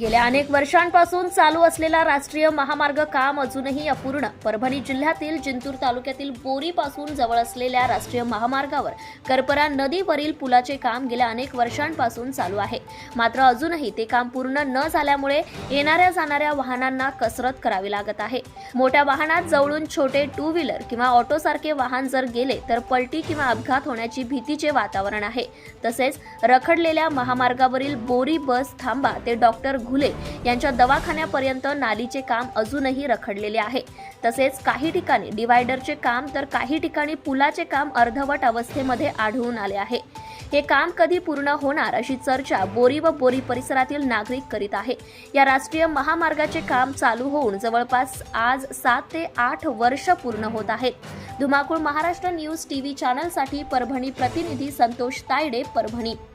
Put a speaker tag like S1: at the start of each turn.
S1: गेल्या अनेक वर्षांपासून चालू असलेला राष्ट्रीय महामार्ग काम अजूनही अपूर्ण. परभणी जिल्ह्यातील जिंतूर तालुक्यातील बोरीपासून जवळ असलेल्या राष्ट्रीय महामार्गावर करपरा नदीवरील पुलाचे काम गेल्या अनेक वर्षांपासून चालू आहे. मात्र अजूनही ते काम पूर्ण न झाल्यामुळे येणाऱ्या जाणाऱ्या वाहनांना कसरत करावी लागत आहे. मोठ्या वाहनात जवळून छोटे टू व्हीलर किंवा ऑटोसारखे वाहन जर गेले तर पलटी किंवा अपघात होण्याची भीतीचे वातावरण आहे. तसेच रखडलेल्या महामार्गावरील बोरी बस थांबा ते डॉक्टर घुले यांच्या दवाखान्यापर्यंत नालीचे काम अजूनही रखडलेले आहे. तसेच काही ठिकाणी डिवायडरचे काम तर काही ठिकाणी पुलाचे काम अर्धवट अवस्थेमध्ये आढळून आले आहे. हे काम कधी पूर्ण होणार अशी चर्चा बोरी व बोरी परिसरातील नागरिक करीत आहे. या राष्ट्रीय महामार्गाचे काम चालू होऊन जवळपास आज सात ते आठ वर्ष पूर्ण होत आहेत. धुमाकूळ महाराष्ट्र न्यूज टीव्ही चॅनलसाठी परभणी प्रतिनिधी संतोष तायडे परभणी.